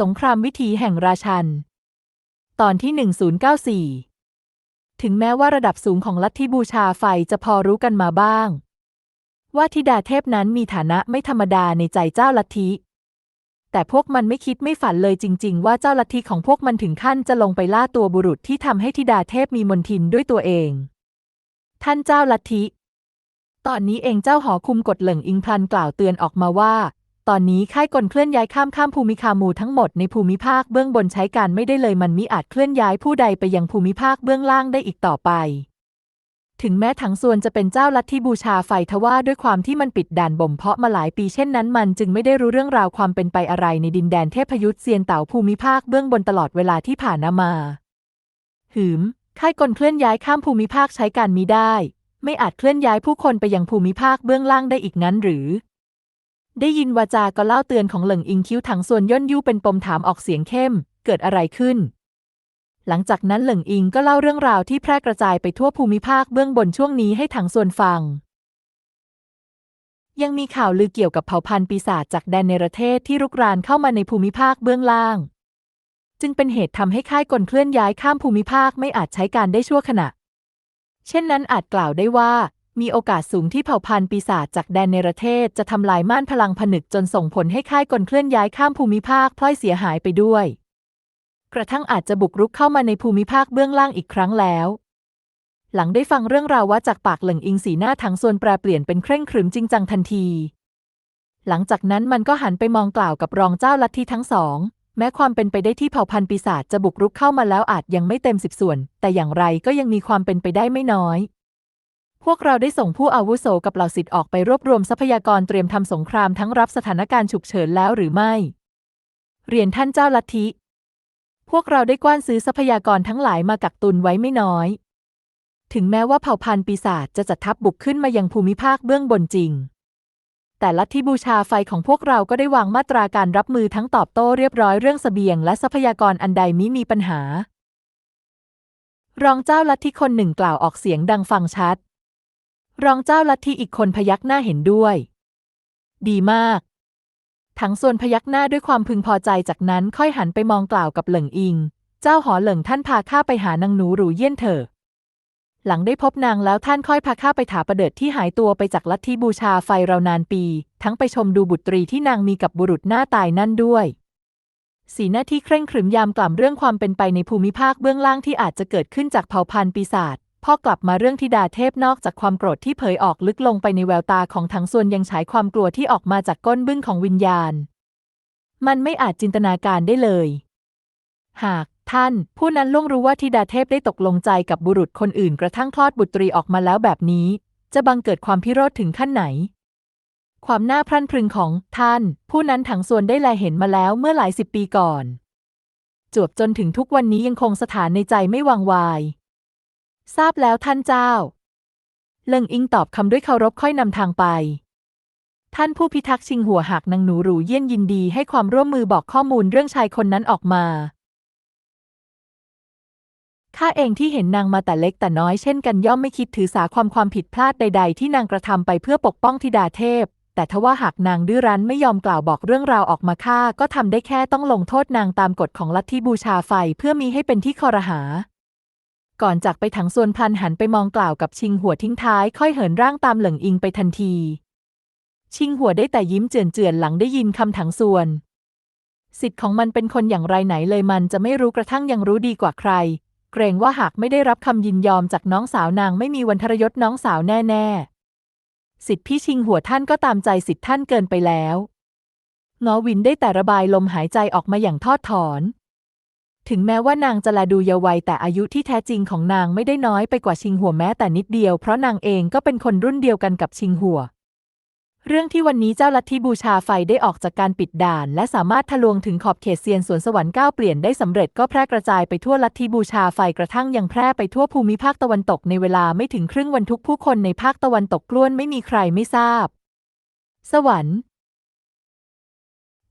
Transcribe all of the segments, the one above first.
สงครามวิถีแห่งราชัน ตอนที่ 1094 ถึงแม้ว่าระดับสูงของลัทธิบูชาไฟจะพอรู้กันมาบ้าง ว่าธิดาเทพนั้นมีฐานะไม่ธรรมดาในใจเจ้าลัทธิ แต่พวกมันไม่คิดไม่ฝันเลยจริง ๆ ว่าเจ้าลัทธิของพวกมันถึงขั้นจะลงไปล่าตัวบุรุษที่ทำให้ธิดาเทพมีมนทินด้วยตัวเอง ท่านเจ้าลัทธิ ตอนนี้เองเจ้าหอคุมกฎเหลิงอิงพลันกล่าวเตือนออกมาว่า ตอนนี้ค่ายกลเคลื่อนย้ายข้ามข้ามภูมิคามูทั้งหมดในภูมิภาคเบื้องบนใช้การไม่ได้เลยมันมิอาจเคลื่อนย้ายผู้ใดไปยังภูมิภาคเบื้องล่างได้อีกต่อไป ถึงแม้ถังส่วนจะเป็นเจ้าลัทธิบูชาไฟทว่าด้วยความที่มันปิดด่านบ่มเพาะมาหลายปีเช่นนั้นมันจึงไม่ได้รู้เรื่องราวความเป็นไปอะไรในดินแดนเทพยุทธเซียนเต่าภูมิภาคเบื้องบนตลอดเวลาที่ผ่านมาหืมค่ายกลเคลื่อนย้ายข้ามภูมิภาคใช้การมิได้ ไม่อาจเคลื่อนย้ายผู้คนไปยังภูมิภาคเบื้องล่างได้อีกนั้นหรือ ได้ยินวาจาก็เล่าเตือนของเหลิงอิงคิ้วถังส่วนย่นยู่เป็นปมถามออกเสียงเข้ม เกิดอะไรขึ้น หลังจากนั้นเหลิงอิงก็เล่าเรื่องราวที่แพร่กระจายไปทั่วภูมิภาคเบื้องบนช่วงนี้ให้ถังส่วนฟัง ยังมีข่าวลือเกี่ยวกับเผ่าพันธุ์ปีศาจจากแดนเนประเทศที่รุกรานเข้ามาในภูมิภาคเบื้องล่าง จึงเป็นเหตุทำให้ค่ายกลเคลื่อนย้ายข้ามภูมิภาคไม่อาจใช้การได้ชั่วขณะ เช่นนั้นอาจกล่าวได้ว่า มีโอกาสสูงที่เผ่าพันธุ์ปีศาจจากแดนเนรเทศจะทำลายม่านพลังผนึกจนส่งผลให้ค่ายกลเคลื่อนย้ายข้ามภูมิภาคพลอยเสียหายไปด้วย กระทั่งอาจจะบุกรุกเข้ามาในภูมิภาคเบื้องล่างอีกครั้งแล้ว หลังได้ฟังเรื่องราวว่าจากปากเหลิงอิงสีหน้าทั้งส่วนแปรเปลี่ยนเป็นเคร่งขรึมจริงจังทันที หลังจากนั้นมันก็หันไปมองกล่าวกับรองเจ้าลัทธิทั้งสอง แม้ความเป็นไปได้ที่เผ่าพันธุ์ปีศาจจะบุกรุกเข้ามาแล้วอาจยังไม่เต็มสิบส่วน แต่อย่างไรก็ยังมีความเป็นไปได้ไม่น้อย วกเราได้ส่งผู้อาวุโสกับเหล่าสิทธิ์ออกไปรวบรวมทรัพยากรเตรียมทำสงครามทั้งรับสถานการณ์ฉุกเฉินแล้วหรือไม่ เรียนท่านเจ้าลัทธิ พวกเราได้กว้านซื้อทรัพยากรทั้งหลายมากักตุนไว้ไม่น้อย ถึงแม้ว่าเผ่าพันธุ์ปีศาจจะจัดทัพบุกขึ้นมายังภูมิภาคเบื้องบนจริง แต่ลัทธิบูชาไฟของพวกเราก็ได้วางมาตราการรับมือทั้งตอบโต้เรียบร้อยเรื่องเสบียง และทรัพยากรอันใดมิมีปัญหา รองเจ้าลัทธิคนหนึ่งกล่าวออกเสียงดังฟังชัด รองเจ้าลัทธิอีกคนพยักหน้าเห็นด้วย ดีมากถังส่วนพยักหน้าด้วยความพึงพอใจจากนั้นค่อยหันไปมองกล่าวกับเหลิงอิง เจ้าหอเหลิงท่านพาข้าไปหานางหนูหรูเยี่ยนเถอะหลังได้พบนางแล้วท่านค่อยพาข้าไปถาประเดิดที่หายตัวไปจากลัทธิบูชาไฟเรานานปี ทั้งไปชมดูบุตรีที่นางมีกับบุรุษหน้าตายนั่นด้วย สีหน้าที่เคร่งขรึมยามกล่ำเรื่องความเป็นไปในภูมิภาคเบื้องล่างที่อาจจะเกิดขึ้นจากเผ่าพันธุ์ปีศาจ พ่อกลับมาเรื่องธิดาเทพนอกจากความโกรธที่เผยออกลึกลงไปในแววตาของทั้งส่วนยังฉายความกลัวที่ออกมาจากก้นบึ้งของวิญญาณ มันไม่อาจจินตนาการได้เลย หากท่าน ผู้นั้นล่วงรู้ว่าธิดาเทพได้ตกลงใจกับบุรุษคนอื่นกระทั่งคลอดบุตรีออกมาแล้วแบบนี้ จะบังเกิดความพิโรธถึงขั้นไหน ความน่าพรั่นพรึงของท่าน ผู้นั้นถังส่วนได้แลเห็นมาแล้วเมื่อหลายสิบปีก่อน จวบจนถึงทุกวันนี้ยังคงสถานในใจไม่วางวาย ทราบแล้วท่านเจ้า เลิงอิงตอบคำด้วยเคารพค่อยนำทางไป ท่านผู้พิทักษ์ชิงหัวหากนางหนูหรูเยี่ยนยินดีให้ความร่วมมือบอกข้อมูลเรื่องชายคนนั้นออกมา ข้าเองที่เห็นนางมาแต่เล็กแต่น้อยเช่นกันย่อมไม่คิดถือสาความความผิดพลาดใด ๆ ที่นางกระทำไปเพื่อปกป้องธิดาเทพ แต่ทว่าหากนางดื้อรั้นไม่ยอมกล่าวบอกเรื่องราวออกมาข้าก็ทำได้แค่ต้องลงโทษนางตามกฎของลัทธิบูชาไฟเพื่อมีให้เป็นที่คอรหา ก่อนจากไปถังส่วนพลันหันไปมองกล่าวกับชิงหัวทิ้งท้าย ค่อยเหินร่างตามเหลิงอิงไปทันที ชิงหัวได้แต่ยิ้มเจือนๆหลังได้ยินคำถังส่วน สิทธิ์ของมันเป็นคนอย่างไรไหนเลยมันจะไม่รู้กระทั่งยังรู้ดีกว่าใคร เกรงว่าหากไม่ได้รับคำยินยอมจากน้องสาวนางไม่มีวันทรยศน้องสาวแน่ๆสิทธิพี่ชิงหัวท่านก็ตามใจสิทธิท่านเกินไปแล้วงอวินได้แต่ระบายลมหายใจออกมาอย่างทอดถอน ถึงแม้ว่านางจะแลดูเยาว์วัยแต่อายุที่แท้จริงของนางไม่ได้น้อยไปกว่าชิงหัวแม้แต่นิดเดียวเพราะนางเองก็เป็นคนรุ่นเดียวกันกับชิงหัว เรื่องที่วันนี้เจ้าลัทธิบูชาไฟได้ออกจากการปิดด่าน และสามารถทะลวงถึงขอบเขตเซียนสวนสวรรค์ก้าวเปลี่ยนได้สำเร็จก็แพร่กระจายไปทั่วลัทธิบูชาไฟกระทั่งยังแพร่ไปทั่วภูมิภาคตะวันตกในเวลาไม่ถึงครึ่งวันทุกผู้คนในภาคตะวันตกกล้วนไม่มีใครไม่ทราบ สวรรค์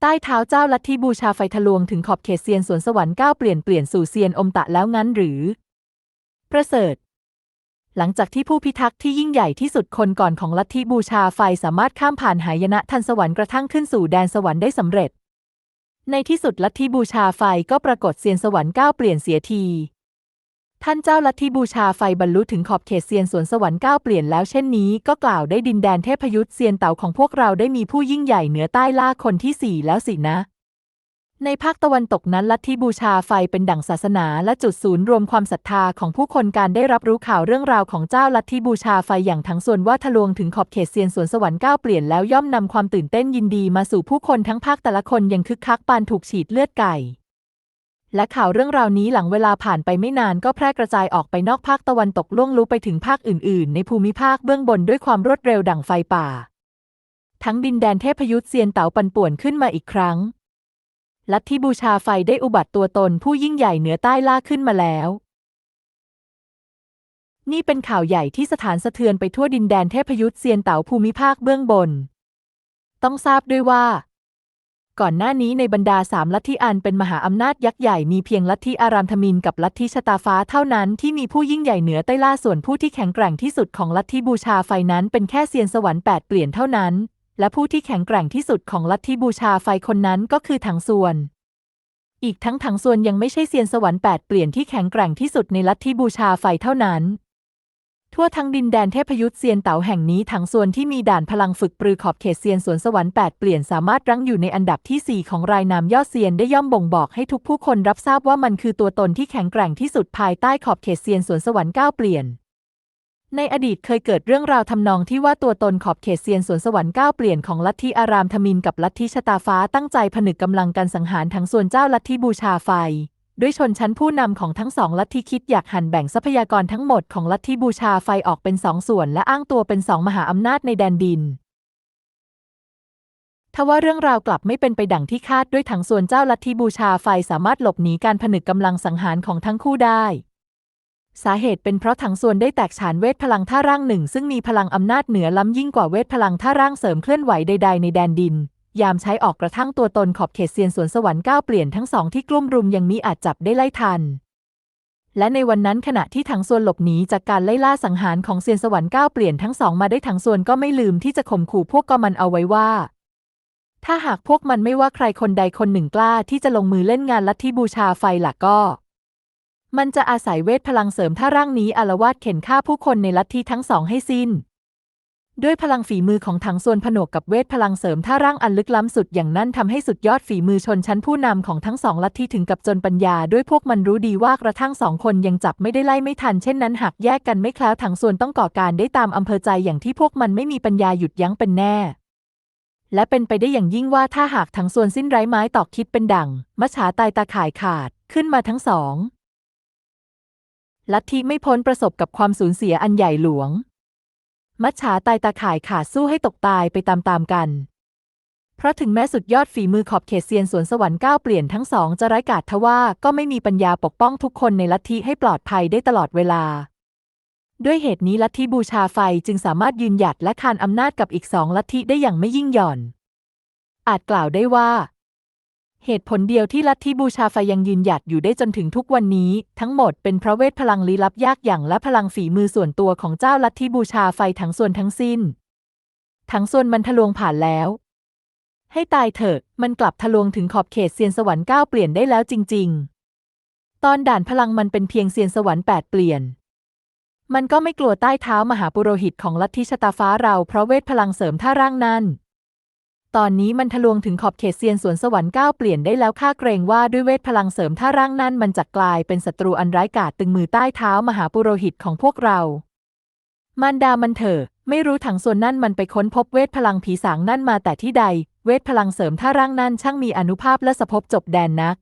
ใต้เท้าเจ้าลัทธิบูชาไฟทะลวงถึงขอบเขตเซียนสวนสวรรค์ก้าวเปลี่ยนเปลี่ยนสู่เซียนอมตะแล้วงั้นหรือ ประเสริฐ หลังจากที่ผู้พิทักษ์ที่ยิ่งใหญ่ที่สุดคนก่อนของลัทธิบูชาไฟสามารถข้ามผ่านหายนะทันสวรรค์กระทั่งขึ้นสู่แดนสวรรค์ได้สำเร็จ ในที่สุดลัทธิบูชาไฟก็ปรากฏเซียนสวรรค์ก้าวเปลี่ยนเสียที ท่านเจ้าลัทธิบูชาไฟบรรลุถึงขอบเขตเซียนสวนสวรรค์ก้าวเปลี่ยนแล้วเช่นนี้ก็กล่าวได้ดินแดนเทพยุทธเซียนเต่าของพวกเราได้มีผู้ยิ่งใหญ่เหนือใต้ล่าคนที่สี่แล้วสินะ ในภาคตะวันตกนั้นลัทธิบูชาไฟเป็นดั่งศาสนาและจุดศูนย์รวมความศรัทธาของผู้คนการได้รับรู้ข่าวเรื่องราวของเจ้าลัทธิบูชาไฟอย่างทั้งส่วนว่าทะลวงถึงขอบเขตเซียนสวนสวรรค์ก้าวเปลี่ยนแล้วย่อมนำความตื่นเต้นยินดีมาสู่ผู้คนทั้งภาคแต่ละคนยังคึกคักปานถูกฉีดเลือดไก่ และข่าวเรื่องราวนี้หลังเวลาผ่านไปไม่นานก็แพร่กระจายออกไปนอกภาคตะวันตกล่วงลุไปถึงภาคอื่น ๆ ในภูมิภาคเบื้องบนด้วยความรวดเร็วดั่งไฟป่า ทั้งดินแดนเทพยุทธเซียนเต๋าปันป่วนขึ้นมาอีกครั้ง ลัทธิบูชาไฟได้อุบัติตัวตนผู้ยิ่งใหญ่เหนือใต้ล่าขึ้นมาแล้ว นี่เป็นข่าวใหญ่ที่สถานสะเทือนไปทั่วดินแดนเทพยุทธเซียนเต๋าภูมิภาคเบื้องบน ต้องทราบด้วยว่า ก่อนหน้านี้ในบรรดาสามลัทธิอันเป็นมหาอำนาจยักษ์ใหญ่มีเพียงลัทธิอารามธมินกับลัทธิชะตาฟ้าเท่านั้นที่มีผู้ยิ่งใหญ่เหนือใต้ล่าส่วนผู้ที่แข็งแกร่งที่สุดของลัทธิบูชาไฟนั้นเป็นแค่เซียนสวรรค์แปดเปลี่ยนเท่านั้น และผู้ที่แข็งแกร่งที่สุดของลัทธิบูชาไฟคนนั้นก็คือถังส่วน อีกทั้งถังส่วนยังไม่ใช่เซียนสวรรค์แปดเปลี่ยนที่แข็งแกร่งที่สุดในลัทธิบูชาไฟเท่านั้น ทั่วทั้งดินแดนเทพยุทธเซียนเต๋าแห่งนี้ถังส่วนที่มีด่านพลังฝึกปรือขอบเขตเซียนสวนสวรรค์แปดเปลี่ยนสามารถรั้งอยู่ในอันดับที่ 4 ของรายนามยอดเซียนได้ย่อมบ่งบอกให้ทุกผู้คนรับทราบว่ามันคือตัวตนที่แข็งแกร่งที่สุดภายใต้ขอบเขตเซียนสวนสวรรค์ก้าเปลี่ยน ในอดีตเคยเกิดเรื่องราวทำนองที่ว่าตัวตนขอบเขตเซียนสวนสวรรค์ก้าเปลี่ยนของลัทธิอารามธมินกับลัทธิชะตาฟ้าตั้งใจผนึกกำลังกันสังหารทั้งส่วนเจ้าลัทธิบูชาไฟ ด้วยชนชั้นผู้นำของทั้งสองลัทธิคิดอยากหั่นแบ่งทรัพยากรทั้งหมดของลัทธิบูชาไฟออกเป็นสองส่วนและอ้างตัวเป็นสองมหาอำนาจในแดนดินทว่าเรื่องราวกลับไม่เป็นไปดังที่คาดด้วยทั้งส่วนเจ้าลัทธิบูชาไฟสามารถหลบหนีการผนึกกำลังสังหารของทั้งคู่ได้ สาเหตุเป็นเพราะถังส่วนได้แตกฉานเวทพลังท่าร่างหนึ่ง ซึ่งมีพลังอำนาจเหนือล้ำยิ่งกว่าเวทพลังท่าร่างเสริมเคลื่อนไหวใด ๆ ในแดนดิน ยามใช้ออกกระทั่งตัวตนขอบเขตเซียนสวนสวรรค์ก้าวเปลี่ยนทั้งสองที่กลุ่มรุมยังมิอาจจับได้ไล่ทัน และในวันนั้นขณะที่ถังส่วนหลบหนีจากการไล่ล่าสังหารของเซียนสวรรค์ก้าวเปลี่ยนทั้งสองมาได้ถังส่วนก็ไม่ลืมที่จะข่มขู่พวกกอมันเอาไว้ว่า ถ้าหากพวกมันไม่ว่าใครคนใดคนหนึ่งกล้าที่จะลงมือเล่นงานลัทธิบูชาไฟหลักก็มันจะอาศัยเวทพลังเสริมท่าร่างนี้อารวาสเข็นฆ่าผู้คนในลัทธิทั้งสองให้สิ้น ด้วยพลังฝีมือของถังส่วนผนวกกับเวทพลังเสริมท่าร่างอันลึกล้ำสุดอย่างนั้นทำให้สุดยอดฝีมือชนชั้นผู้นำของทั้งสองลัทธิถึงกับจนปัญญา ด้วยพวกมันรู้ดีว่ากระทั่งสองคนยังจับไม่ได้ไล่ไม่ทันเช่นนั้นหากแยกกันไม่คล้วถังส่วนต้องก่อการได้ตามอำเภอใจอย่างที่พวกมันไม่มีปัญญาหยุดยั้งเป็นแน่และเป็นไปได้อย่างยิ่งว่าถ้าหากทั้งส่วนสิ้นไร้ไม้ตอกคิดเป็นดังมัจฉาตายตาข่ายขาดขึ้นมาทั้งสอง ลัทธิไม่พ้นประสบกับความสูญเสียอันใหญ่หลวง มัจฉาตายตาข่ายขาสู้ให้ตกตายไปตามๆกัน เพราะถึงแม้สุดยอดฝีมือขอบเขตเซียนสวนสวรรค์ก้าวเปลี่ยนทั้งสองจะไร้กาจทว่าก็ไม่มีปัญญาปกป้องทุกคนในลัทธิให้ปลอดภัยได้ตลอดเวลา ด้วยเหตุนี้ลัทธิบูชาไฟจึงสามารถยืนหยัดและคานอำนาจกับอีกสองลัทธิได้อย่างไม่ยิ่งหย่อน อาจกล่าวได้ว่า เหตุผลเดียวที่ลัทธิบูชาไฟยังยืนหยัดอยู่ได้จนถึงทุกวันนี้ ทั้งหมดเป็นเพราะเวทพลังลี้ลับยากอย่างและพลังฝีมือส่วนตัวของเจ้าลัทธิบูชาไฟทั้งส่วนทั้งสิ้น ทั้งส่วนมันทะลวงผ่านแล้ว ให้ตายเถอะ มันกลับทะลวงถึงขอบเขตเซียนสวรรค์ก้าวเปลี่ยนได้แล้วจริง ๆ ตอนด่านพลังมันเป็นเพียงเซียนสวรรค์แปดเปลี่ยน มันก็ไม่กลัวใต้เท้ามหาปุโรหิตของลัทธิชะตาฟ้าเราเพราะเวทพลังเสริมท่าร่างนั้น ตอนนี้มันทะลวงถึงขอบเขตเซียนสวนสวรรค์ก้าวเปลี่ยนได้แล้วข้าเกรงว่าด้วยเวทพลังเสริมท่าร่างนั้นมันจะกลายเป็นศัตรูอันร้ายกาจตึงมือใต้เท้ามหาปุโรหิตของพวกเรามันดามันเถอะ ไม่รู้ถังส่วนนั่นมันไปค้นพบเวทพลังผีสางนั่นมาแต่ที่ใด เวทพลังเสริมท่าร่างนั่นช่างมีอนุภาพและสภพบจบแดนนัก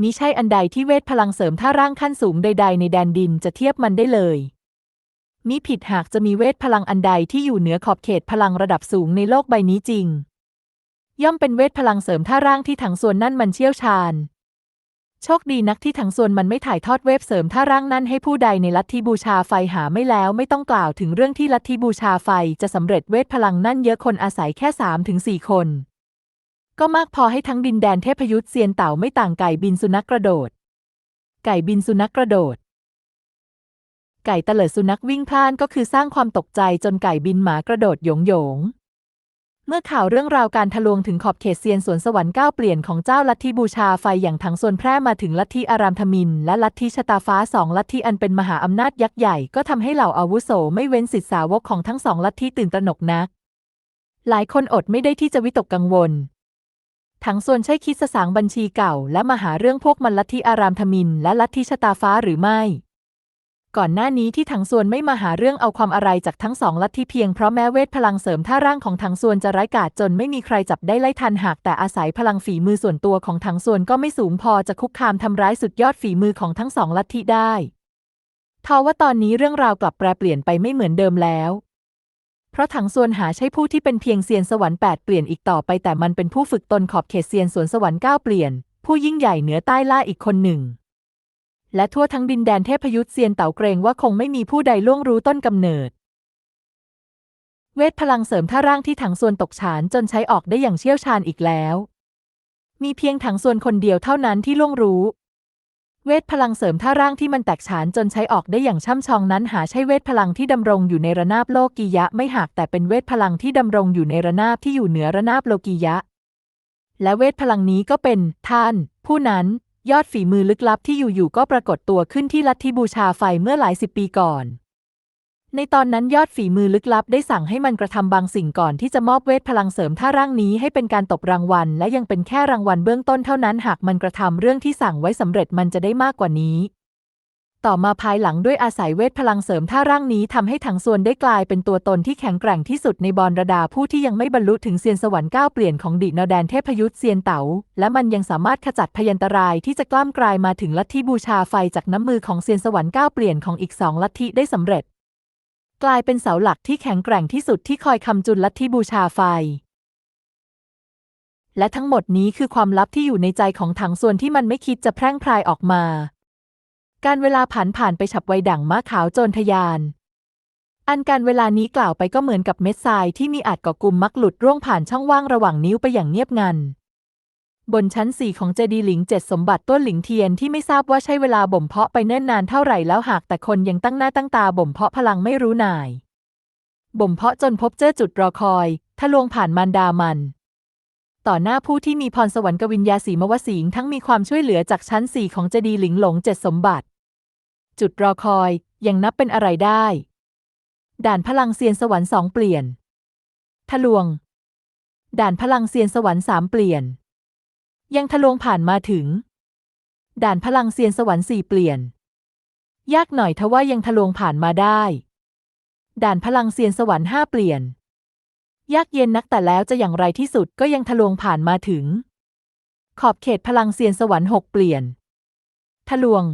มิใช่อันใดที่เวทพลังเสริมท่าร่างขั้นสูงใด ๆ ในแดนดินจะเทียบมันได้เลย มิผิดหากจะมีเวทพลังอันใดที่อยู่เหนือขอบเขตพลังระดับสูงในโลกใบนี้จริง ย่อมเป็นเวทพลังเสริมท่าร่างที่ถังส่วนนั่นมันเชี่ยวชาญ โชคดีนักที่ถังส่วนมันไม่ถ่ายทอดเวฟเสริมท่าร่างนั่นให้ผู้ใดในลัทธิบูชาไฟหาไม่แล้วไม่ต้องกล่าวถึงเรื่องที่ลัทธิบูชาไฟจะสำเร็จเวทพลังนั่นเยอะคนอาศัยแค่สามถึงสี่คน ก็มากพอให้ทั้งดินแดนเทพยุทธเซียนเต่าไม่ต่างไก่บินสุนัขกระโดด ไก่บินสุนัขกระโดด ไก่เตลิดสุนัขวิ่งพล่านก็คือสร้างความตกใจจนไก่บินหมากระโดดโยงโยง เมื่อข่าวเรื่องราวการทะลวงถึงขอบเขตเซียนสวนสวรรค์ก้าวเปลี่ยนของเจ้าลัทธิบูชาไฟอย่างถังส่วนแพร่มาถึงลัทธิอารามธมิน และลัทธิชะตาฟ้าสองลัทธิอันเป็นมหาอำนาจยักษ์ใหญ่ก็ทำให้เหล่าอาวุโสไม่เว้นสิทธิสาวกของทั้งสองลัทธิตื่นตระหนกนัก หลายคนอดไม่ได้ที่จะวิตกกังวลถังส่วนใช่คิดสสางบัญชีเก่า และมาหาเรื่องพวกมันลัทธิอารามธมิน และลัทธิชะตาฟ้าหรือไม่ ก่อนหน้านี้ที่ถังส่วนไม่มาหาเรื่องเอาความอะไรจากทั้งสองลัทธิเพียงเพราะแม้เวทพลังเสริมท่าร่างของถังส่วนจะไร้กาจจนไม่มีใครจับได้ไล่ทันหากแต่อาศัยพลังฝีมือส่วนตัวของถังส่วนก็ไม่สูงพอจะคุกคามทำร้ายสุดยอดฝีมือของทั้งสองลัทธิได้ทว่าตอนนี้เรื่องราวกลับแปรเปลี่ยนไปไม่เหมือนเดิมแล้ว เพราะถังส่วนหาใช่ผู้ที่เป็นเพียงเซียนสวรรค์แปดเปลี่ยนอีกต่อไปแต่มันเป็นผู้ฝึกตนขอบเขตเซียนสวนสวรรค์เก้าเปลี่ยน ผู้ยิ่งใหญ่เหนือใต้ล่าอีกคนหนึ่ง และทั่วทั้งดินแดนเทพยุทธเซียนเต่าเกรงว่าคงไม่มีผู้ใดล่วงรู้ต้นกำเนิด เวทพลังเสริมท่าร่างที่ถังส่วนตกฉานจนใช้ออกได้อย่างเชี่ยวชาญอีกแล้ว มีเพียงถังส่วนคนเดียวเท่านั้นที่ล่วงรู้ เวทพลังเสริมท่าร่างที่มันแตกฉานจนใช้ออกได้อย่างช่ำชองนั้นหาใช่เวทพลังที่ดำรงอยู่ในระนาบโลกียะไม่หากแต่เป็นเวทพลังที่ดำรงอยู่ในระนาบที่อยู่เหนือระนาบโลกียะ และเวทพลังนี้ก็เป็นท่าน ผู้นั้น ยอดฝีมือลึกลับที่อยู่ๆก็ปรากฏตัวขึ้นที่ลัทธิบูชาไฟเมื่อหลายสิบปีก่อน ในตอนนั้นยอดฝีมือลึกลับได้สั่งให้มันกระทำบางสิ่งก่อนที่จะมอบเวทพลังเสริมท่าร่างนี้ให้เป็นการตบรางวัล และยังเป็นแค่รางวัลเบื้องต้นเท่านั้นหากมันกระทำเรื่องที่สั่งไว้สำเร็จมันจะได้มากกว่านี้ ต่อมาภายหลังด้วยอาศัยเวทพลังเสริมท่าร่างนี้ทำให้ถังส่วนได้กลายเป็นตัวตนที่แข็งแกร่งที่สุดในบอลระดาผู้ที่ยังไม่บรรลุถึงเซียนสวรรค์ก้าวเปลี่ยนของดินแดนเทพยุทธเซียนเต๋าและมันยังสามารถขจัดพยันตรายที่จะกล้ามกลายมาถึงลัทธิบูชาไฟจากน้ำมือของเซียนสวรรค์ก้าวเปลี่ยนของอีกสองลัทธิได้สำเร็จ กลายเป็นเสาหลักที่แข็งแกร่งที่สุดที่คอยคำจุนลัทธิบูชาไฟและทั้งหมดนี้คือความลับที่อยู่ในใจของถังส่วนที่มันไม่คิดจะแพร่งพรายออกมา การเวลาผ่านผ่านไปฉับไวดั่งม้าขาวโจรทยาน อันการเวลานี้กล่าวไปก็เหมือนกับเม็ดทรายที่มีอาจก่อกลุ่มมักหลุดร่วงผ่านช่องว่างระหว่างนิ้วไปอย่างเงียบงัน บนชั้นสี่ของเจดีหลิงเจ็ดสมบัติต้นหลิงเทียนที่ไม่ทราบว่าใช้เวลาบ่มเพาะไปเนิ่นนานเท่าไหร่แล้วหากแต่คนยังตั้งหน้าตั้งตาบ่มเพาะพลังไม่รู้นาย บ่มเพาะจนพบเจอจุดรอคอยทะลวงผ่านมารดามันต่อหน้าผู้ที่มีพรสวรรค์กวิญญาสีมวสิงห์ทั้งมีความช่วยเหลือจากชั้นสี่ของเจดีหลิงหลงเจ็ดสมบัติ จุดรอคอยยังนับเป็นอะไรได้ ด่านพลังเซียนสวรรค์สองเปลี่ยน ทะลวง ด่านพลังเซียนสวรรค์สามเปลี่ยน ยังทะลวงผ่านมาถึง ด่านพลังเซียนสวรรค์สี่เปลี่ยน ยากหน่อยทว่ายังทะลวงผ่านมาได้ ด่านพลังเซียนสวรรค์ห้าเปลี่ยน ยากเย็นนักแต่แล้วจะอย่างไรที่สุดก็ยังทะลวงผ่านมาถึง ขอบเขตพลังเซียนสวรรค์หกเปลี่ยน ทะลวง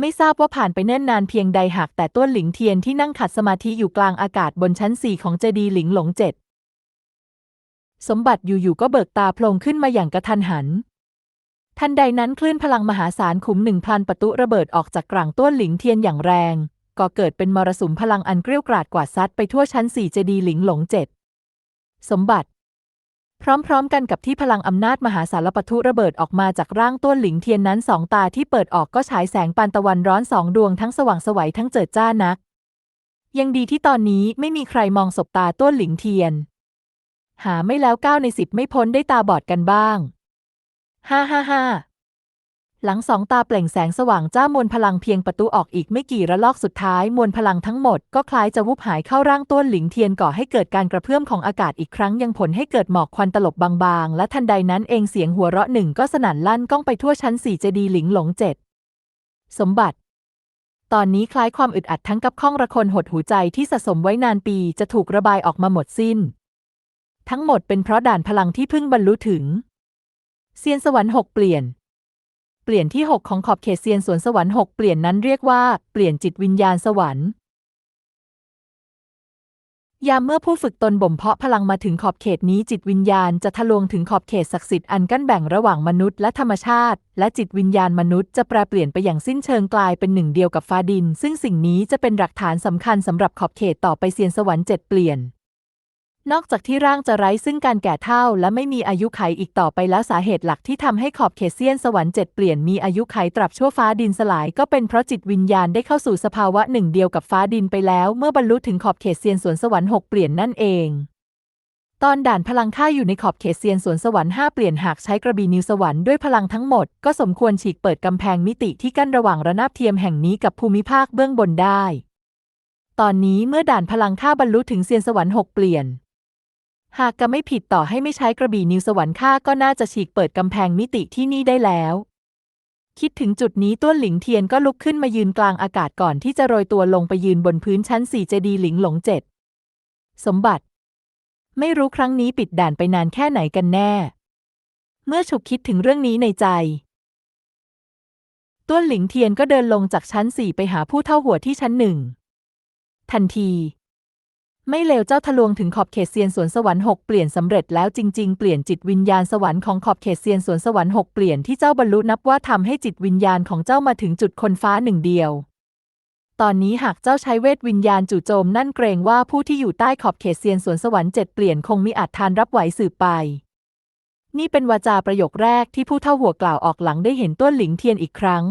ไม่ทราบว่าผ่านไปเนิ่นนานเพียงใดหากแต่ต้นหลิงเทียนที่นั่งขัดสมาธิอยู่กลางอากาศบนชั้นสี่ของเจดีหลิงหลงเจ็ดสมบัติอยู่ๆก็เบิกตาโพลงขึ้นมาอย่างกระทันหัน ทันใดนั้นคลื่นพลังมหาศาลขุมหนึ่งพลันประตุระเบิดออกจากกลางต้นหลิงเทียนอย่างแรง ก็เกิดเป็นมรสุมพลังอันเกรี้ยวกราดกวาดซัดไปทั่วชั้นสี่เจดีหลิงหลงเจ็ดสมบัติ พร้อมๆกันกับที่พลังอำนาจมหาสารปะทุระเบิดออกมาจากร่างต้นหลิงเทียนนั้นสองตาที่เปิดออกก็ฉายแสงปานตะวันร้อนสองดวงทั้งสว่างสวัยทั้งเจิดจ้านัก ยังดีที่ตอนนี้ไม่มีใครมองศบตาต้นหลิงเทียน หาไม่แล้วเก้าในสิบไม่พ้นได้ตาบอดกันบ้าง ฮ่าฮ่าฮ่า หลังสองตาเปล่งแสงสว่างจ้ามวลพลังเพียงประตูออกอีกไม่กี่ระลอกสุดท้ายมวลพลังทั้งหมดก็คล้ายจะวุบหายเข้าร่างต้นหลิงเทียนก่อให้เกิดการกระเพื่อมของอากาศอีกครั้งยังผลให้เกิดหมอกควันตลบบางๆ และทันใดนั้นเองเสียงหัวเราะหนึ่งก็สนั่นลั่นก้องไปทั่วชั้นสี่เจดีหลิงหลงเจ็ดสมบัติ ตอนนี้คล้ายความอึดอัดทั้งกับข้องระคนหดหูใจที่สะสมไว้นานปีจะถูกระบายออกมาหมดสิ้น ทั้งหมดเป็นเพราะด่านพลังที่เพิ่งบรรลุถึงเซียนสวรรค์หกเปลี่ยน ปลี่ยนที่ 6 ของขอบเขตเซียนสวนสวรรค์ 6 เปลี่ยนนั้นเรียกว่า เปลี่ยนจิตวิญญาณสวรรค์ ยามเมื่อผู้ฝึกตนบ่มเพาะพลังมาถึงขอบเขตนี้จิตวิญญาณจะทะลวงถึงขอบเขตศักดิ์สิทธิ์อันกั้นแบ่งระหว่างมนุษย์และธรรมชาติ และจิตวิญญาณมนุษย์จะแปรเปลี่ยนไปอย่างสิ้นเชิงกลายเป็นหนึ่งเดียวกับฟ้าดิน ซึ่งสิ่งนี้จะเป็นหลักฐานสำคัญสำหรับขอบเขตต่อไปเซียนสวรรค์เจ็ดเปลี่ยน นอกจากที่ร่างจะไร้ซึ่งการแก่เฒ่าและไม่มีอายุไขอีกต่อไปแล้วสาเหตุหลักที่ทำให้ขอบเขตเซียนสวรรค์เจ็ดเปลี่ยนมีอายุไขตราบชั่วฟ้าดินสลายก็เป็นเพราะจิตวิญญาณได้เข้าสู่สภาวะหนึ่งเดียวกับฟ้าดินไปแล้ว เมื่อบรรลุถึงขอบเขตเซียนสวนสวรรค์หกเปลี่ยนนั่นเอง ตอนด่านพลังค่าอยู่ในขอบเขตเซียนสวนสวรรค์ห้าเปลี่ยนหากใช้กระบี่นิวสวรรค์ด้วยพลังทั้งหมดก็สมควรฉีกเปิดกำแพงมิติที่กั้นระหว่างระนาบเทียมแห่งนี้กับภูมิภาคเบื้องบนได้ ตอนนี้เมื่อด่านพลังค่าบรรลุถึงเซียนสวรรค์หกเปลี่ยน หากกะไม่ผิดต่อให้ไม่ใช้กระบี่นิวสวรรค์ค่าก็น่าจะฉีกเปิดกำแพงมิติที่นี่ได้แล้ว คิดถึงจุดนี้ต้วนหลิงเทียนก็ลุกขึ้นมายืนกลางอากาศก่อนที่จะโรยตัวลงไปยืนบนพื้นชั้นสี่เจดีหลิงหลงเจ็ดสมบัติ ไม่รู้ครั้งนี้ปิดด่านไปนานแค่ไหนกันแน่ เมื่อฉุกคิดถึงเรื่องนี้ในใจต้วนหลิงเทียนก็เดินลงจากชั้นสี่ไปหาผู้เท่าหัวที่ชั้นหนึ่งทันที ไม่เลวเจ้าทะลวงถึงขอบเขตเซียนสวนสวรรค์หกเปลี่ยนสำเร็จแล้วจริง ๆ เปลี่ยนจิตวิญญาณสวรรค์ของขอบเขตเซียนสวนสวรรค์หกเปลี่ยนที่เจ้าบรรลุนับว่าทำให้จิตวิญญาณของเจ้ามาถึงจุดคนฟ้าหนึ่งเดียว ตอนนี้หากเจ้าใช้เวทวิญญาณจู่โจมนั่นเกรงว่าผู้ที่อยู่ใต้ขอบเขตเซียนสวนสวรรค์เจ็ดเปลี่ยนคงมิอาจทานรับไหวสืบไป นี่เป็นวาจาประโยคแรกที่ผู้เท่าหัวกล่าวออกหลังได้เห็นต้นหลิงเทียนอีกครั้ง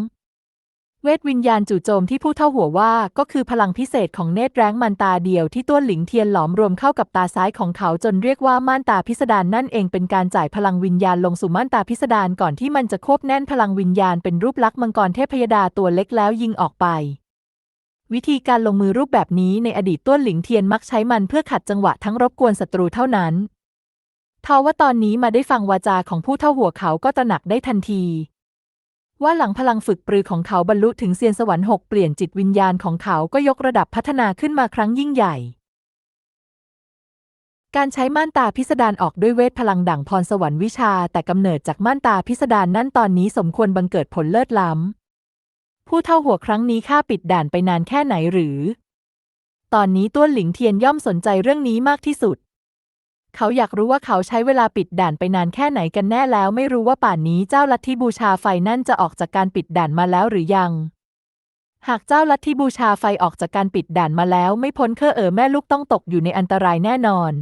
เวทวิญญาณจู่โจมที่ผู้เท่าหัวว่าก็คือพลังพิเศษของเนตรแร้งมันตาเดียวที่ต้วนหลิงเทียนหลอมรวมเข้ากับตาซ้ายของเขาจนเรียกว่าม่านตาพิสดารนั่นเองเป็นการจ่ายพลังวิญญาณลงสู่ม่านตาพิสดารก่อนที่มันจะควบแน่นพลังวิญญาณเป็นรูปลักษณ์มังกรเทพยดาตัวเล็กแล้วยิงออกไป วิธีการลงมือรูปแบบนี้ในอดีตต้วนหลิงเทียนมักใช้มันเพื่อขัดจังหวะทั้งรบกวนศัตรูเท่านั้นทว่าตอนนี้มาได้ฟังวาจาของผู้เท่าหัวเขาก็ตระหนักได้ทันที ว่าหลังพลังฝึกปรือของเขาบรรลุถึงเซียนสวรรค์หกเปลี่ยนจิตวิญญาณของเขาก็ยกระดับพัฒนาขึ้นมาครั้งยิ่งใหญ่ การใช้ม่านตาพิสดารออกด้วยเวทพลังดั่งพรสวรรค์วิชา แต่กำเนิดจากม่านตาพิสดารนั่นตอนนี้สมควรบังเกิดผลเลิศล้ำ ผู้เท่าหัวครั้งนี้ข้าปิดด่านไปนานแค่ไหนหรือ ตอนนี้ต้วหลิงเทียนย่อมสนใจเรื่องนี้มากที่สุด เขาอยากรู้ว่าเขาใช้เวลาปิดด่านไปนานแค่ไหนกันแน่แล้ว ไม่รู้ว่าป่านนี้เจ้าลัทธิบูชาไฟนั่นจะออกจากการปิดด่านมาแล้วหรือยัง หากเจ้าลัทธิบูชาไฟออกจากการปิดด่านมาแล้ว ไม่พ้นเคอเอ๋อแม่ลูกต้องตกอยู่ในอันตรายแน่นอน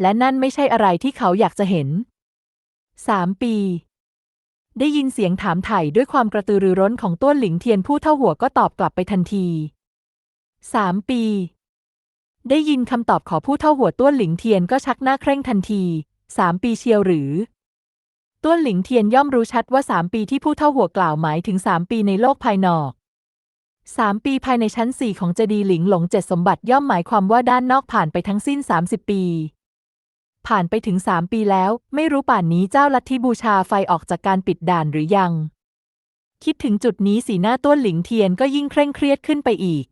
และนั่นไม่ใช่อะไรที่เขาอยากจะเห็นสามปี ได้ยินเสียงถามไถ่ด้วยความกระตือรือร้นของต้วนหลิงเทียนผู้เท่าหัวก็ตอบกลับไปทันทีสามปี ได้ยินคำตอบขอผู้เท่าหัวต้วนหลิงเทียนก็ชักหน้าเคร่งทันทีสามปีเชียวหรือ ต้วนหลิงเทียนย่อมรู้ชัดว่าสามปีที่ผู้เท่าหัวกล่าวหมายถึงสามปีในโลกภายนอกสามปีภายในชั้นสี่ของเจดีหลิงหลงเจ็ดสมบัติย่อมหมายความว่าด้านนอกผ่านไปทั้งสิ้นสามสิบปี ผ่านไปถึงสามปีแล้ว ไม่รู้ป่านนี้เจ้าลัทธิบูชาไฟออกจากการปิดด่านหรือยัง คิดถึงจุดนี้สีหน้าต้วนหลิงเทียนก็ยิ่งเคร่งเครียดขึ้นไปอีก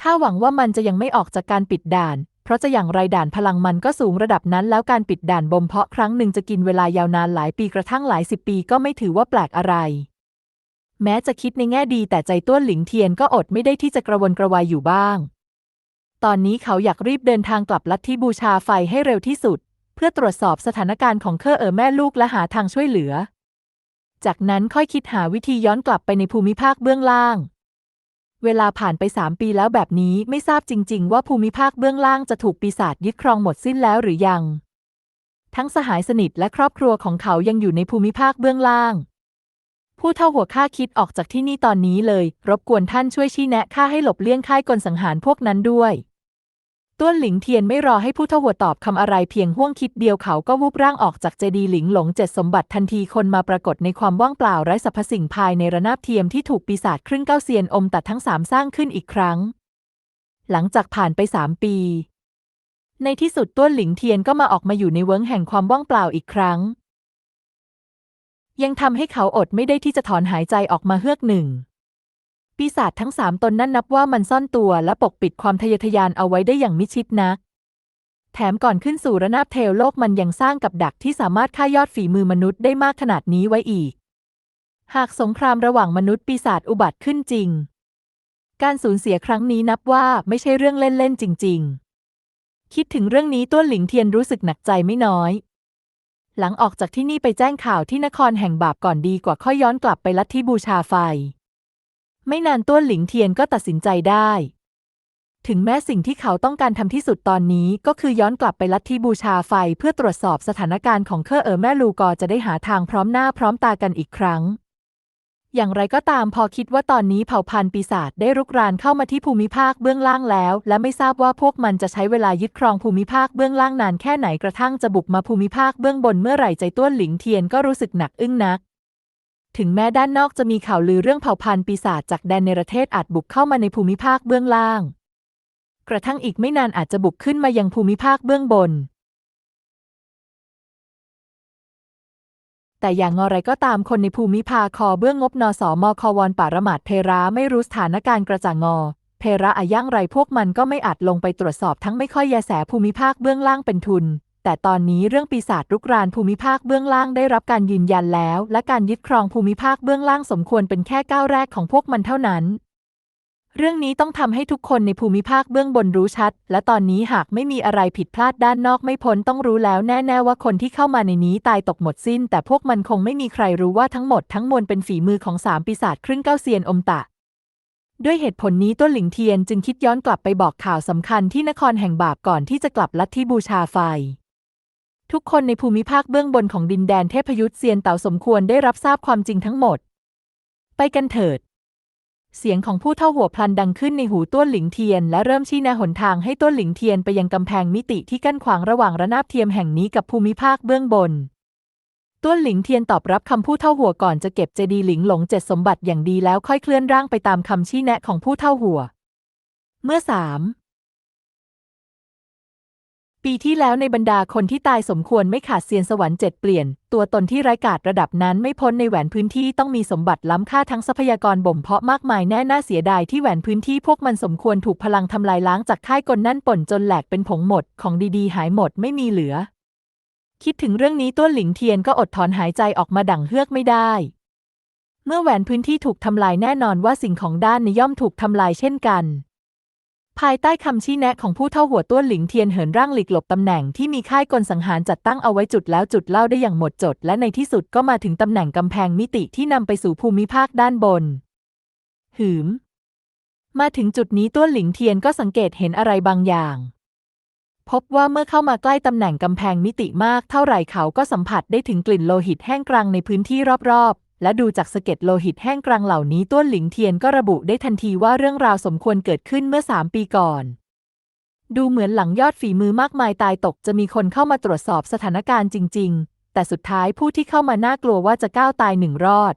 ข้าหวังว่ามันจะยังไม่ออกจากการปิดด่าน เพราะจะอย่างไรด่านพลังมันก็สูงระดับนั้น แล้วการปิดด่านบ่มเพาะครั้งหนึ่งจะกินเวลายาวนานหลายปีกระทั่งหลายสิบปีก็ไม่ถือว่าแปลกอะไร แม้จะคิดในแง่ดีแต่ใจต้วนหลิงเทียนก็อดไม่ได้ที่จะกระวนกระวายอยู่บ้าง ตอนนี้เขาอยากรีบเดินทางกลับลัทธิบูชาไฟให้เร็วที่สุด เพื่อตรวจสอบสถานการณ์ของเคอเอ๋อแม่ลูกและหาทางช่วยเหลือ จากนั้นค่อยคิดหาวิธีย้อนกลับไปในภูมิภาคเบื้องล่าง เวลาผ่านไปสามปีแล้วแบบนี้ไม่ทราบจริง ๆ ว่าภูมิภาคเบื้องล่างจะถูกปีศาจยึดครองหมดสิ้นแล้วหรือยัง ทั้งสหายสนิทและครอบครัวของเขายังอยู่ในภูมิภาคเบื้องล่าง ผู้เท่าหัวข้าคิดออกจากที่นี่ตอนนี้เลย รบกวนท่านช่วยชี้แนะข้าให้หลบเลี่ยงค่ายกลสังหารพวกนั้นด้วย ต้วนหลิงเทียนไม่รอให้ผู้เท่าหัวตอบคำอะไรเพียงห่วงคิดเดียวเขาก็วูบร่างออกจากเจดีหลิงหลงเจ็ดสมบัติทันทีคนมาปรากฏในความว่างเปล่าไร้สรรพสิ่งภายในระนาบเทียมที่ถูกปีศาจครึ่งเก้าเซียนอมตัดทั้งสามสร้างขึ้นอีกครั้ง หลังจากผ่านไปสามปี ในที่สุดต้วนหลิงเทียนก็มาออกมาอยู่ในเวิ้งแห่งความว่างเปล่าอีกครั้ง ยังทำให้เขาอดไม่ได้ที่จะถอนหายใจออกมาเฮือกหนึ่ง ปีศาจทั้งสามตนนั่นนับว่ามันซ่อนตัวและปกปิดความทะเยอทะยานเอาไว้ได้อย่างมิชิดนัก แถมก่อนขึ้นสู่ระนาบเทวโลกมันยังสร้างกับดักที่สามารถฆ่ายอดฝีมือมนุษย์ได้มากขนาดนี้ไว้อีก หากสงครามระหว่างมนุษย์ปีศาจอุบัติขึ้นจริง การสูญเสียครั้งนี้นับว่าไม่ใช่เรื่องเล่นๆจริง ๆ คิดถึงเรื่องนี้ต้วหลิงเทียนรู้สึกหนักใจไม่น้อย หลังออกจากที่นี่ไปแจ้งข่าวที่นครแห่งบาปก่อนดีกว่าค่อยย้อนกลับไปลัทธิบูชาไฟ ไม่นานต้วนหลิงเทียนก็ตัดสินใจได้ ถึงแม้สิ่งที่เขาต้องการทำที่สุดตอนนี้ก็คือย้อนกลับไปลัทธิบูชาไฟเพื่อตรวจสอบสถานการณ์ของเคอเอ๋อแม่ลูกอจะได้หาทางพร้อมหน้าพร้อมตากันอีกครั้ง อย่างไรก็ตามพอคิดว่าตอนนี้เผ่าพันธุ์ปีศาจได้รุกรานเข้ามาที่ภูมิภาคเบื้องล่างแล้ว และไม่ทราบว่าพวกมันจะใช้เวลายึดครองภูมิภาคเบื้องล่างนานแค่ไหนกระทั่งจะบุกมาภูมิภาคเบื้องบนเมื่อไหร่ใจต้วนหลิงเทียนก็รู้สึกหนักอึ้งนัก ถึงแม้ด้านนอกจะมีข่าวลือเรื่องเผ่าพันธุ์ปีศาจจากแดนเนประเทศอาจบุกเข้ามาในภูมิภาคเบื้องล่าง กระทั่งอีกไม่นานอาจจะบุกขึ้นมายังภูมิภาคเบื้องบน แต่อย่างไรก็ตามคนในภูมิภาคอเบื้องงบนสมควรป่ารหมาดเพราไม่รู้สถานการณ์กระจ่างงอ เพระอาย่างไรพวกมันก็ไม่อาจลงไปตรวจสอบทั้งไม่ค่อยแยแสภูมิภาคเบื้องล่างเป็นทุน แต่ตอนนี้เรื่องปีศาจรุกรานภูมิภาคเบื้องล่างได้รับการยืนยันแล้ว และการยึดครองภูมิภาคเบื้องล่างสมควรเป็นแค่ก้าวแรกของพวกมันเท่านั้น เรื่องนี้ต้องทำให้ทุกคนในภูมิภาคเบื้องบนรู้ชัด และตอนนี้หากไม่มีอะไรผิดพลาดด้านนอกไม่พ้นต้องรู้แล้วแน่ๆว่าคนที่เข้ามาในนี้ตายตกหมดสิ้น แต่พวกมันคงไม่มีใครรู้ว่าทั้งหมดทั้งมวลเป็นฝีมือของสามปีศาจครึ่งเก้าเซียนอมตะด้วยเหตุผลนี้ต้นหลิงเทียนจึงคิดย้อนกลับไปบอกข่าวสำคัญที่นครแห่งบาปก่อนที่จะกลับลัทธิบูชาไฟ ทุกคนในภูมิภาคเบื้องบนของดินแดนเทพยุทธเซียนเต่าสมควรได้รับทราบความจริงทั้งหมด ไปกันเถิด เสียงของผู้เท่าหัวพลันดังขึ้นในหูต้วนหลิงเทียน และเริ่มชี้แนะหนทางให้ต้วนหลิงเทียนไปยังกำแพงมิติที่กั้นขวางระหว่างระนาบเทียมแห่งนี้กับภูมิภาคเบื้องบนต้วนหลิงเทียนตอบรับคำผู้เท่าหัวก่อนจะเก็บเจดีหลิงหลงเจ็ดสมบัติอย่างดีแล้วค่อยเคลื่อนร่างไปตามคำชี้แนะของผู้เท่าหัว เมื่อสาม ปีที่แล้วในบรรดาคนที่ตายสมควรไม่ขาดเซียนสวรรค์เจ็ดเปลี่ยน ตัวตนที่ไร้กาจระดับนั้นไม่พ้นในแหวนพื้นที่ต้องมีสมบัติล้ำค่าทั้งทรัพยากรบ่มเพาะมากมายแน่น่าเสียดายที่แหวนพื้นที่พวกมันสมควรถูกพลังทำลายล้างจากค่ายกลนั่นป่นจนแหลกเป็นผงหมด ของดีๆ หายหมดไม่มีเหลือ คิดถึงเรื่องนี้ต้วหลิงเทียนก็อดถอนหายใจออกมาดั่งเฮือกไม่ได้เมื่อแหวนพื้นที่ถูกทำลายแน่นอนว่าสิ่งของด้านในย่อมถูกทำลายเช่นกัน ภายใต้คำชี้แนะของผู้เท่าหัวต้วนหลิงเทียนเหินร่างหลีกหลบตำแหน่งที่มีค่ายกลสังหารจัดตั้งเอาไว้จุดแล้วจุดเล่าได้อย่างหมดจด และในที่สุดก็มาถึงตำแหน่งกำแพงมิติที่นำไปสู่ภูมิภาคด้านบน หืม มาถึงจุดนี้ต้วนหลิงเทียนก็สังเกตเห็นอะไรบางอย่าง พบว่าเมื่อเข้ามาใกล้ตำแหน่งกำแพงมิติมาก เท่าไหร่เขาก็สัมผัสได้ถึงกลิ่นโลหิตแห้งกรังในพื้นที่รอบๆ และดูจากสะเก็ดโลหิตแห้งกรังเหล่านี้ต้วนหลิงเทียนก็ระบุได้ทันทีว่าเรื่องราวสมควรเกิดขึ้นเมื่อสามปีก่อน ดูเหมือนหลังยอดฝีมือมากมายตายตกจะมีคนเข้ามาตรวจสอบสถานการณ์จริง ๆ แต่สุดท้ายผู้ที่เข้ามาน่ากลัวว่าจะก้าวตายหนึ่งรอด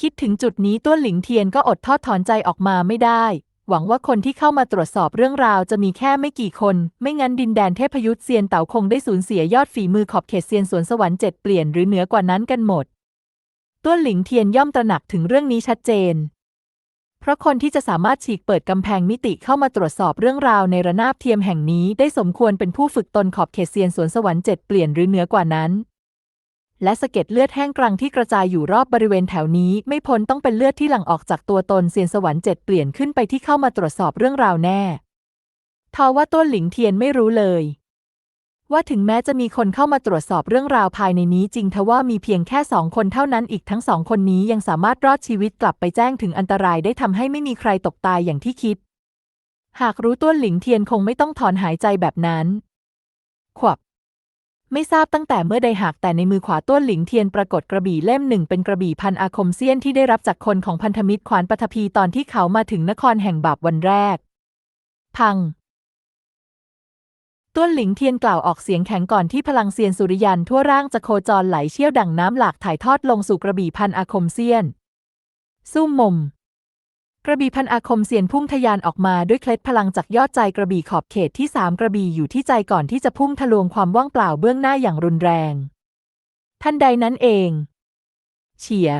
คิดถึงจุดนี้ต้วนหลิงเทียนก็อดทอดถอนใจออกมาไม่ได้ หวังว่าคนที่เข้ามาตรวจสอบเรื่องราวจะมีแค่ไม่กี่คน ไม่งั้นดินแดนเทพยุทธเซียนเต่าคงได้สูญเสียยอดฝีมือขอบเขตเซียนสวนสวรรค์เจ็ดเปลี่ยนหรือเหนือกว่านั้นกันหมดต้วหลิงเทียนย่อมตระหนักถึงเรื่องนี้ชัดเจน เพราะคนที่จะสามารถฉีกเปิดกำแพงมิติเข้ามาตรวจสอบเรื่องราวในระนาบเทียมแห่งนี้ได้สมควรเป็นผู้ฝึกตนขอบเขตเซียนสวนสวรรค์เจ็ดเปลี่ยนหรือเหนือกว่านั้น และสะเก็ดเลือดแห้งกรังที่กระจายอยู่รอบบริเวณแถวนี้ ไม่พ้นต้องเป็นเลือดที่หลั่งออกจากตัวตนเซียนสวรรค์เจ็ดเปลี่ยนขึ้นไปที่เข้ามาตรวจสอบเรื่องราวแน่ทว่าต้นหลิงเทียนไม่รู้เลย ว่าถึงแม้จะมีคนเข้ามาตรวจสอบเรื่องราวภายในนี้จริงทว่ามีเพียงแค่สองคนเท่านั้นอีกทั้งสองคนนี้ยังสามารถรอดชีวิตกลับไปแจ้งถึงอันตรายได้ทำให้ไม่มีใครตกตายอย่างที่คิด หากรู้ต้นหลิงเทียนคงไม่ต้องถอนหายใจแบบนั้น ขวับ ไม่ทราบตั้งแต่เมื่อใดหากแต่ในมือขวาต้วนหลิงเทียนปรากฏกระบี่เล่มหนึ่งเป็นกระบี่พันอาคมเซียนที่ได้รับจากคนของพันธมิตรขวานปฐพีตอนที่เขามาถึงนครแห่งบาปวันแรก พัง ต้วนหลิงเทียนกล่าวออกเสียงแข็งก่อนที่พลังเซียนสุริยันทั่วร่างจะโคจรไหลเชี่ยวดั่งน้ำหลากถ่ายทอดลงสู่กระบี่พันอาคมเซียนสู้มม กระบี่พันอาคมเซียนพุ่งทะยานออกมาด้วยเคล็ดพลังจากยอดใจกระบี่ขอบเขตที่สามกระบี่อยู่ที่ใจก่อนที่จะพุ่งทะลวงความว่างเปล่าเบื้องหน้าอย่างรุนแรง ท่านใดนั้นเอง เฉีย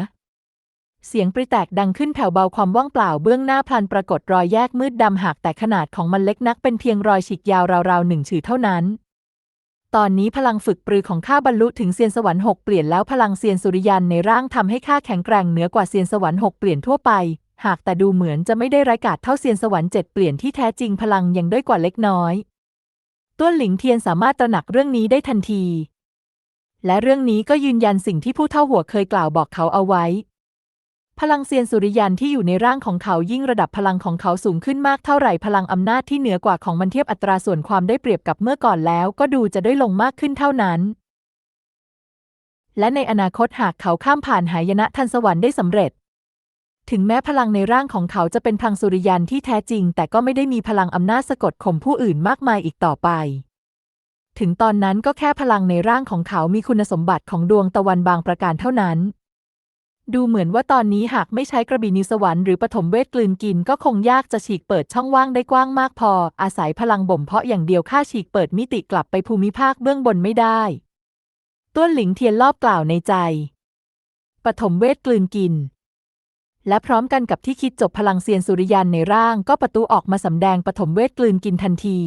เสียงปริแตกดังขึ้นแผ่วเบาความว่างเปล่าเบื้องหน้าพลันปรากฏรอยแยกมืดดำหากแต่ขนาดของมันเล็กนักเป็นเพียงรอยฉีกยาวราวๆหนึ่งฉือเท่านั้นตอนนี้พลังฝึกปรือของข้าบรรลุถึงเซียนสวรรค์หกเปลี่ยนแล้วพลังเซียนสุริยันในร่างทำให้ข้าแข็งแกร่งเหนือกว่าเซียนสวรรค์หกเปลี่ยนทั่วไป หากแต่ดูเหมือนจะไม่ได้ไร้กาจเท่าเซียนสวรรค์เจ็ดเปลี่ยนที่แท้จริงพลังยังด้อยกว่าเล็กน้อย ต้วนหลิงเทียนสามารถตระหนักเรื่องนี้ได้ทันที และเรื่องนี้ก็ยืนยันสิ่งที่ผู้เฒ่าหัวเคยกล่าวบอกเขาเอาไว้ พลังเซียนสุริยันที่อยู่ในร่างของเขายิ่งระดับพลังของเขาสูงขึ้นมากเท่าไหร่พลังอำนาจที่เหนือกว่าของมันเทียบอัตราส่วนความได้เปรียบกับเมื่อก่อนแล้ว ก็ดูจะด้อยลงมากขึ้นเท่านั้นและในอนาคตหากเขาข้ามผ่านหายนะทันสวรรค์ได้สำเร็จ ถึงแม้พลังในร่างของเขาจะเป็นพลังสุริยันที่แท้จริง แต่ก็ไม่ได้มีพลังอำนาจสะกดข่มผู้อื่นมากมายอีกต่อไป ถึงตอนนั้นก็แค่พลังในร่างของเขามีคุณสมบัติของดวงตะวันบางประการเท่านั้น ดูเหมือนว่าตอนนี้หากไม่ใช้กระบี่นิวสวรรค์หรือปฐมเวทกลืนกินก็คงยากจะฉีกเปิดช่องว่างได้กว้างมากพอ อาศัยพลังบ่มเพาะอย่างเดียวค่าฉีกเปิดมิติกลับไปภูมิภาคเบื้องบนไม่ได้ต้วนหลิงเทียนรอบกล่าวในใจปฐมเวทกลืนกิน และพร้อมกันกับที่คิดจบพลังเซียนสุริยันในร่างก็ประตูออกมาสำแดงปฐมเวทกลืนกินทันที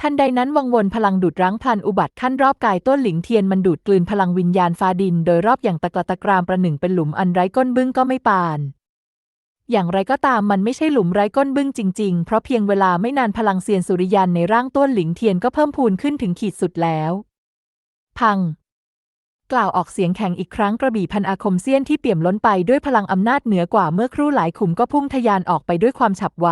ทันใดนั้นวังวนพลังดูดรั้งพลันอุบัติขั้นรอบกายต้นหลิงเทียนมันดูดกลืนพลังวิญญาณฟ้าดิน โดยรอบอย่างตะกละตะกรามประหนึ่งเป็นหลุมอันไร้ก้นบึ้งก็ไม่ปานอย่างไรก็ตามมันไม่ใช่หลุมไร้ก้นบึ้งจริงๆ เพราะเพียงเวลาไม่นานพลังเซียนสุริยันในร่างต้นหลิงเทียนก็เพิ่มพูนขึ้นถึงขีดสุดแล้ว พัง กล่าวออกเสียงแข็งอีกครั้งกระบี่พันอาคมเซียนที่เปี่ยมล้นไปด้วยพลังอำนาจเหนือกว่าเมื่อครู่หลายขุมก็พุ่งทะยานออกไปด้วยความฉับไว